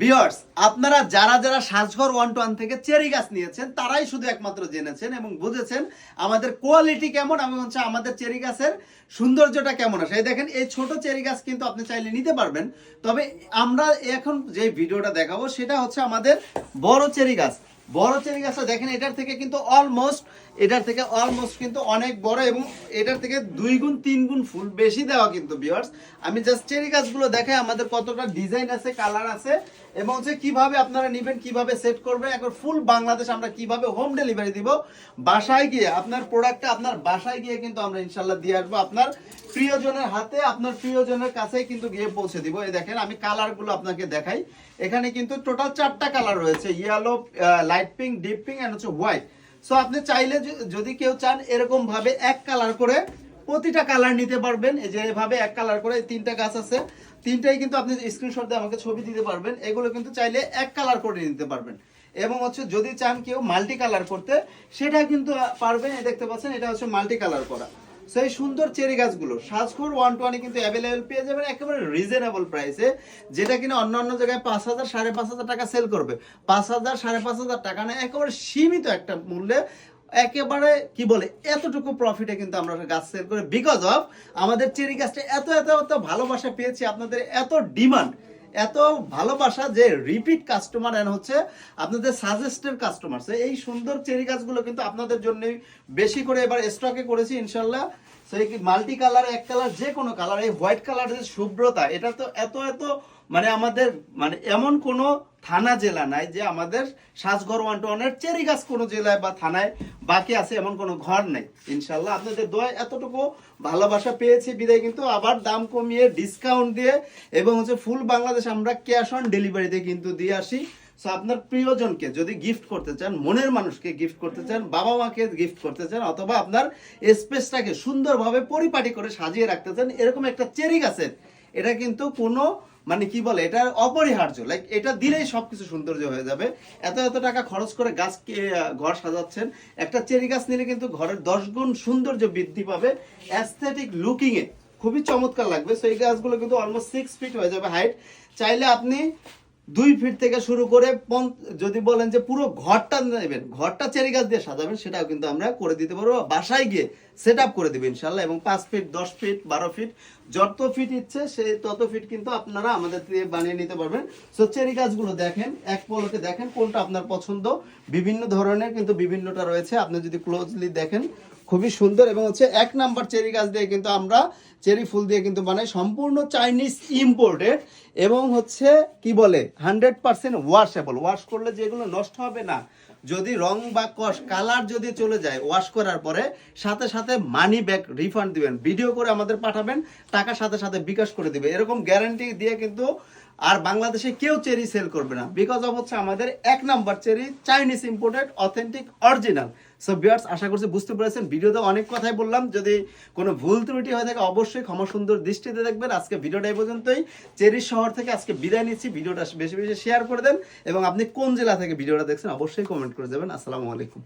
বিয়ার্স আপনারা যারা যারা সাজঘর ওয়ান টু ওয়ান থেকে চেরি গাছ নিয়েছেন, তারাই শুধু একমাত্র জেনেছেন এবং বুঝেছেন আমাদের কোয়ালিটি কেমন এবং হচ্ছে আমাদের চেরি গাছের সৌন্দর্যটা কেমন আসে এই দেখেন, এই ছোট চেরি গাছ কিন্তু আপনি চাইলে নিতে পারবেন। তবে আমরা এখন যে ভিডিওটা দেখাবো, সেটা হচ্ছে আমাদের বড় চেরি গাছ। বড় চেরি গাছটা দেখেন, এটার থেকে কিন্তু অলমোস্ট এটার থেকে অলমোস্ট কিন্তু অনেক বড় এবং এটার থেকে দুই গুণ, তিন গুণ ফুল বেশি দেওয়া কিন্তু বিয়ার্স আমি জাস্ট চেরি গাছগুলো দেখাই, আমাদের কতটা ডিজাইন আছে কালার আছে, এবং হচ্ছে কীভাবে আপনারা নেবেন, কীভাবে সেট করবেন এখন ফুল বাংলাদেশ আমরা কীভাবে হোম ডেলিভারি দিব, বাসায় গিয়ে আপনার প্রোডাক্টটা আপনার বাসায় গিয়ে কিন্তু আমরা ইনশাল্লাহ দিয়ে আসব আপনার প্রিয়জনের হাতে, আপনার প্রিয়জনের কাছেই কিন্তু গিয়ে পৌঁছে দিব। এই দেখেন, আমি কালারগুলো আপনাকে দেখাই। এখানে কিন্তু টোটাল চারটা কালার রয়েছে yellow light pink, deep pink and হচ্ছে হোয়াইট। সো আপনি চাইলে যদি কেউ চান, এরকম ভাবে এক কালার করে প্রতিটা কালার নিতে পারবেন। এই যে এভাবে এক কালার করে তিনটা গাছ আছে, তিনটাই কিন্তু আপনি স্ক্রিনশট দিয়ে আমাকে ছবি দিতে পারবেন। এগুলো কিন্তু চাইলে এক কালার করে নিতে পারবেন। এবং হচ্ছে যদি চান কেউ মাল্টি কালার করতে, সেটা কিন্তু পারবেন। দেখতে পাচ্ছেন, এটা হচ্ছে মাল্টি কালার করা। সো এই সুন্দর চেরি গাছগুলো। সাজখোর ওয়ান টোয়ানি কিন্তু অ্যাভেলেবেল পেয়ে যাবেন একেবারে রিজনেবল প্রাইসে যেটা কিনা অন্য অন্য জায়গায় পাঁচ হাজার, সাড়ে পাঁচ হাজার টাকা সেল করবে। পাঁচ হাজার, সাড়ে পাঁচ হাজার টাকা না, একেবারে সীমিত একটা মূল্যে একেবারে, কি বলে, এতটুকু প্রফিটে কিন্তু আমরা গাছ সেল করে। বিকজ অফ আমাদের চেরি গাছটা এত এত এত ভালোবাসা পেয়েছি, আপনাদের এত ডিমান্ড এত ভালোবাসা যে রিপিট কাস্টমার এন্ড হচ্ছে আপনাদের সাজেস্টেড কাস্টমার এই সুন্দর চেরি গাছগুলো কিন্তু আপনাদের জন্যই বেশি করে এবার স্টকে করেছি, ইনশাল্লাহ। সেই মাল্টি কালার এক কালার যে কোনো কালার এই হোয়াইট কালারের শুভ্রতা, এটা তো এত এত মানে আমাদের মানে এমন কোনো থানা জেলা নাই যে আমাদের সাজঘর ওয়ান টু ওয়ানের চেরি গাছ কোনো জেলায় বা থানায় বাকি আছে এমন কোনো ঘর নেই। ইনশাল্লাহ আপনাদের দোয়া এতটুকু ভালোবাসা পেয়েছি বিদায়, কিন্তু আবার দাম কমিয়ে ডিসকাউন্ট দিয়ে এবং হচ্ছে ফুল বাংলাদেশ আমরা ক্যাশ অন ডেলিভারিতে কিন্তু দিয়ে আসি। সো আপনার প্রিয়জনকে যদি গিফট করতে চান, মনের মানুষকে গিফট করতে চান, বাবা মাকে গিফট করতে চান, অথবা আপনার স্পেসটাকে সুন্দরভাবে পরিপাটি করে সাজিয়ে রাখতে চান, এরকম একটা চেরি গাছের এটা কিন্তু কোনো মানে কি বলে এটা অপরিহার্য। লাইক এটা দিলেই সবকিছু সৌন্দর্য হয়ে যাবে। এত এত টাকা খরচ করে গাছকে ঘর সাজাচ্ছেন। একটা চেরি গাছ নিলে কিন্তু ঘরের দশ গুণ সৌন্দর্য বৃদ্ধি পাবে। অ্যাস্থেটিক লুকিং এ খুবই চমৎকার লাগবে। সেই গাছগুলো কিন্তু অলমোস্ট সিক্স ফিট হয়ে যাবে হাইট চাইলে আপনি দুই ফিট থেকে শুরু করে যদি বলেন যে পুরো ঘরটা নেবেন, ঘরটা চেরি গাছ দিয়ে সাজাবেন, সেটাও কিন্তু আমরা করে দিতে পারব। বাসায় গিয়ে সেট আপ করে দেবো ইনশাল্লাহ এবং পাঁচ ফিট, দশ ফিট, বারো ফিট, যত ফিট ইচ্ছে সে তত ফিট কিন্তু আপনারা আমাদের দিয়ে বানিয়ে নিতে পারবেন। সো চেরি গাছগুলো দেখেন, এক পলকে দেখেন কোনটা আপনার পছন্দ। বিভিন্ন ধরনের কিন্তু বিভিন্নটা রয়েছে। আপনি যদি ক্লোজলি দেখেন খুবই সুন্দর এবং হচ্ছে এক নাম্বার চেরি গাছ দিয়ে কিন্তু আমরা চেরি ফুল দিয়ে কিন্তু বানাই সম্পূর্ণ চাইনিজ ইম্পোর্টেড এবং হচ্ছে কি বলে হান্ড্রেড পার্সেন্ট ওয়াশেবল ওয়াশ করলে যেগুলো নষ্ট হবে না, যদি রং বা কস কালার যদি চলে যায় ওয়াশ করার পরে সাথে সাথে মানি ব্যাক রিফান্ড দিবেন। ভিডিও করে আমাদের পাঠাবেন, টাকা সাথে সাথে বিকাশ করে দিবে। এরকম গ্যারান্টি দিয়ে কিন্তু আর বাংলাদেশে কেউ চেরি সেল করবে না। বিকজ অফ হচ্ছে আমাদের এক number cherry Chinese imported authentic original so viewers আশা করছি বুঝতে পেরেছেন। ভিডিওতে অনেক কথাই বললাম। যদি কোনো ভুল ত্রুটি হয়ে থাকে, অবশ্যই ক্ষমা সুন্দর দৃষ্টিতে দেখবেন। আজকে ভিডিওটা এই পর্যন্তই। চেরি শহর থেকে আজকে বিদায় নিচ্ছি। ভিডিওটা বেশি বেশি শেয়ার করে দেন। এবং আপনি কোন জেলা থেকে ভিডিওটা দেখছেন, অবশ্যই কমেন্ট করে দেবেন আসসালামু আলাইকুম।